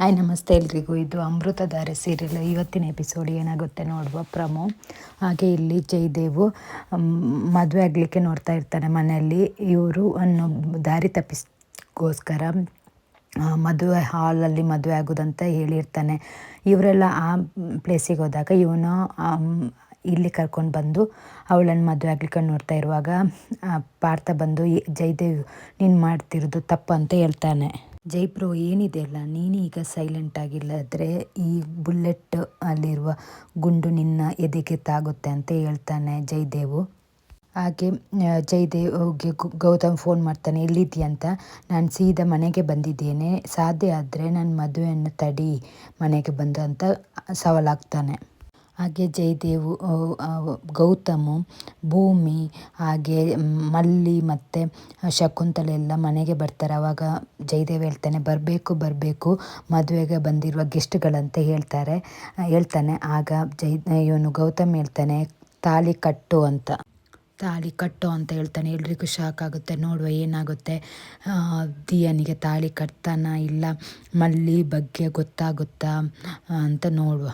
Hi, ನಮಸ್ತೆ ಎಲ್ರಿಗೂ. ಇದು ಅಮೃತಧಾರೆ ಸೀರಿಯಲ್ ಇವತ್ತಿನ ಎಪಿಸೋಡ್ ಏನಾಗುತ್ತೆ ನೋಡುವ ಪ್ರಮೋ. ಹಾಗೆ ಇಲ್ಲಿ ಜಯದೇವು ಮದುವೆ ಆಗಲಿಕ್ಕೆ ನೋಡ್ತಾ ಇರ್ತಾನೆ ಮನೆಯಲ್ಲಿ. ಇವರು ಅನ್ನು ದಾರಿ ತಪ್ಪಿಸ್ಗೋಸ್ಕರ ಮದುವೆ ಹಾಲಲ್ಲಿ ಮದುವೆ ಆಗೋದಂತ ಹೇಳಿರ್ತಾನೆ. ಇವರೆಲ್ಲ ಆ ಪ್ಲೇಸಿಗೆ ಹೋದಾಗ ಇವನು ಇಲ್ಲಿ ಕರ್ಕೊಂಡು ಬಂದು ಅವಳನ್ನು ಮದುವೆ ಆಗ್ಲಿಕ್ಕೆ ನೋಡ್ತಾ ಇರುವಾಗ ಪಾರ್ಥ ಬಂದು ಜಯದೇವ್, ನೀನು ಮಾಡ್ತಿರೋದು ತಪ್ಪು ಅಂತ ಹೇಳ್ತಾನೆ. ಜೈಪ್ರೋ ಏನಿದೆ ಅಲ್ಲ, ನೀನು ಈಗ ಸೈಲೆಂಟ್ ಆಗಿಲ್ಲದ್ರೆ ಈ ಬುಲೆಟ್ ಅಲ್ಲಿರುವ ಗುಂಡು ನಿನ್ನ ಎದೆಗೆ ತಾಗುತ್ತೆ ಅಂತ ಹೇಳ್ತಾನೆ ಜಯದೇವು ಹಾಗೆ ಜಯದೇವ್ಗೆ ಗೌತಮ್ ಫೋನ್ ಮಾಡ್ತಾನೆ, ಎಲ್ಲಿದ್ದೀಯ ಅಂತ. ನಾನು ಸೀದಾ ಮನೆಗೆ ಬಂದಿದ್ದೇನೆ, ಸಾಧ್ಯ ಆದರೆ ನನ್ನ ಮದುವೆಯನ್ನು ತಡಿ ಮನೆಗೆ ಬಂದು ಅಂತ ಸವಾಲಾಗ್ತಾನೆ. ಹಾಗೆ ಜಯದೇವು ಗೌತಮು, ಭೂಮಿ, ಹಾಗೆ ಮಲ್ಲಿ ಮತ್ತು ಶಕುಂತಲೆ ಎಲ್ಲ ಮನೆಗೆ ಬರ್ತಾರೆ. ಆವಾಗ ಜಯದೇವ್ ಹೇಳ್ತಾನೆ, ಬರಬೇಕು ಬರಬೇಕು, ಮದುವೆಗೆ ಬಂದಿರುವ ಗೆಸ್ಟ್ಗಳಂತೆ ಹೇಳ್ತಾರೆ, ಹೇಳ್ತಾನೆ. ಆಗ ಜೈ ಇವನು ಗೌತಮ್ ಹೇಳ್ತಾನೆ, ತಾಳಿ ಕಟ್ಟು ಅಂತ. ತಾಳಿ ಕಟ್ಟು ಅಂತ ಹೇಳ್ತಾನೆ. ಎಲ್ರಿಗೂ ಶಾಕ್ ಆಗುತ್ತೆ. ನೋಡುವ ಏನಾಗುತ್ತೆ. ದಿಯನಿಗೆ ತಾಳಿ ಕಟ್ತಾನ ಇಲ್ಲ. ಮಲ್ಲಿ ಬಗ್ಗೆ ಗೊತ್ತಾಗುತ್ತಾ ಅಂತ ನೋಡುವ.